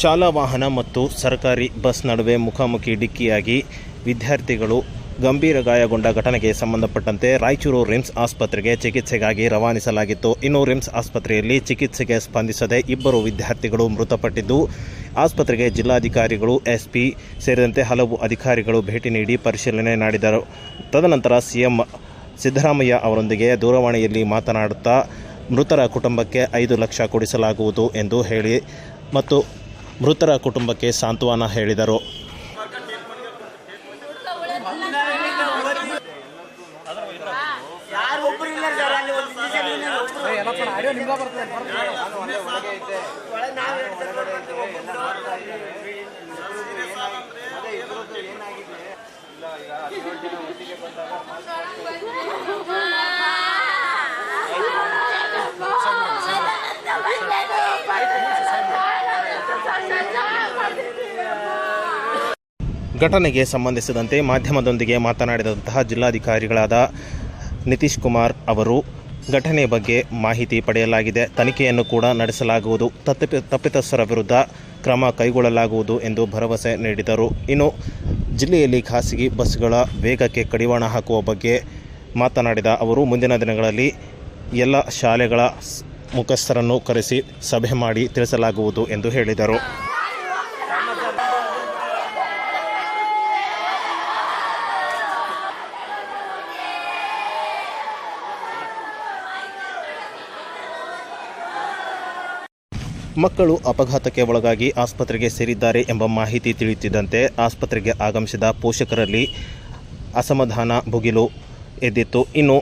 ಶಾಲಾ ವಾಹನ ಮತ್ತು ಸರ್ಕಾರಿ ಬಸ್ ನಡುವೆ ಮುಖಾಮುಖಿ ಡಿಕ್ಕಿಯಾಗಿ ವಿದ್ಯಾರ್ಥಿಗಳು ಗಂಭೀರ ಗಾಯಗೊಂಡ ಘಟನೆಗೆ ಸಂಬಂಧಪಟ್ಟಂತೆ ರಾಯಚೂರು ರಿಮ್ಸ್ ಆಸ್ಪತ್ರೆಗೆ ಚಿಕಿತ್ಸೆಗಾಗಿ ರವಾನಿಸಲಾಗಿತ್ತು. ಇನ್ನು ರಿಮ್ಸ್ ಆಸ್ಪತ್ರೆಯಲ್ಲಿ ಚಿಕಿತ್ಸೆಗೆ ಸ್ಪಂದಿಸದೆ ಇಬ್ಬರು ವಿದ್ಯಾರ್ಥಿಗಳು ಮೃತಪಟ್ಟಿದ್ದು, ಆಸ್ಪತ್ರೆಗೆ ಜಿಲ್ಲಾಧಿಕಾರಿಗಳು, ಎಸ್ಪಿ ಸೇರಿದಂತೆ ಹಲವು ಅಧಿಕಾರಿಗಳು ಭೇಟಿ ನೀಡಿ ಪರಿಶೀಲನೆ ಮಾಡಿದರು. ತದನಂತರ ಸಿಎಂ ಸಿದ್ದರಾಮಯ್ಯ ಅವರೊಂದಿಗೆ ದೂರವಾಣಿಯಲ್ಲಿ ಮಾತನಾಡುತ್ತಾ, ಮೃತರ ಕುಟುಂಬಕ್ಕೆ ಐದು ಲಕ್ಷ ಕೊಡಿಸಲಾಗುವುದು ಎಂದು ಹೇಳಿ ಮತ್ತು ಮೃತರ ಕುಟುಂಬಕ್ಕೆ ಸಾಂತ್ವನ ಹೇಳಿದರು. ಘಟನೆಗೆ ಸಂಬಂಧಿಸಿದಂತೆ ಮಾಧ್ಯಮದೊಂದಿಗೆ ಮಾತನಾಡಿದಂತಹ ಜಿಲ್ಲಾಧಿಕಾರಿಗಳಾದ ನಿತೀಶ್ ಕುಮಾರ್ ಅವರು, ಘಟನೆ ಬಗ್ಗೆ ಮಾಹಿತಿ ಪಡೆಯಲಾಗಿದೆ. ತನಿಖೆಯನ್ನು ಕೂಡ ನಡೆಸಲಾಗುವುದು. ತಪ್ಪಿ ತಪ್ಪಿತಸ್ಥರ ವಿರುದ್ಧ ಕ್ರಮ ಕೈಗೊಳ್ಳಲಾಗುವುದು ಎಂದು ಭರವಸೆ ನೀಡಿದರು. ಇನ್ನು ಜಿಲ್ಲೆಯಲ್ಲಿ ಖಾಸಗಿ ಬಸ್ಗಳ ವೇಗಕ್ಕೆ ಕಡಿವಾಣ ಹಾಕುವ ಬಗ್ಗೆ ಮಾತನಾಡಿದ ಅವರು, ಮುಂದಿನ ದಿನಗಳಲ್ಲಿ ಎಲ್ಲ ಶಾಲೆಗಳ ಮುಖಸ್ಥರನ್ನು ಕರೆಸಿ ಸಭೆ ಮಾಡಿ ತಿಳಿಸಲಾಗುವುದು ಎಂದು ಹೇಳಿದರು. ಮಕ್ಕಳು ಅಪಘಾತಕ್ಕೆ ಒಳಗಾಗಿ ಆಸ್ಪತ್ರೆಗೆ ಸೇರಿದ್ದಾರೆ ಎಂಬ ಮಾಹಿತಿ ತಿಳಿಯುತ್ತಿದ್ದಂತೆ ಆಸ್ಪತ್ರೆಗೆ ಆಗಮಿಸಿದ ಪೋಷಕರಲ್ಲಿ ಅಸಮಾಧಾನ ಭುಗಿಲು ಎದ್ದಿತ್ತು. ಇನ್ನು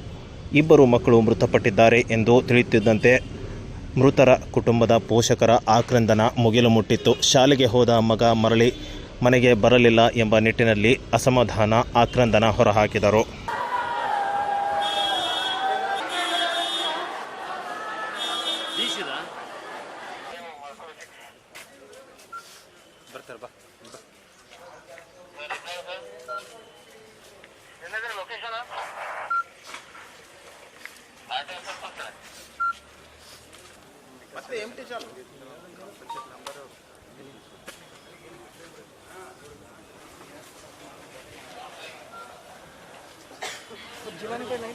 ಇಬ್ಬರು ಮಕ್ಕಳು ಮೃತಪಟ್ಟಿದ್ದಾರೆ ಎಂದು ತಿಳಿಯುತ್ತಿದ್ದಂತೆ ಮೃತರ ಕುಟುಂಬದ ಪೋಷಕರ ಆಕ್ರಂದನ ಮುಗಿಲು ಮುಟ್ಟಿತ್ತು ಶಾಲೆಗೆ ಹೋದ ಮಗ ಮರಳಿ ಮನೆಗೆ ಬರಲಿಲ್ಲ ಎಂಬ ನಿಟ್ಟಿನಲ್ಲಿ ಅಸಮಾಧಾನ, ಆಕ್ರಂದನ ಹೊರಹಾಕಿದರು. ಬರ್ತಾರೆ ಬಾ ಮತ್ತೆ ಎಂಟಿ ಚಾಲು ನಂಬರ್ जीवन पे नहीं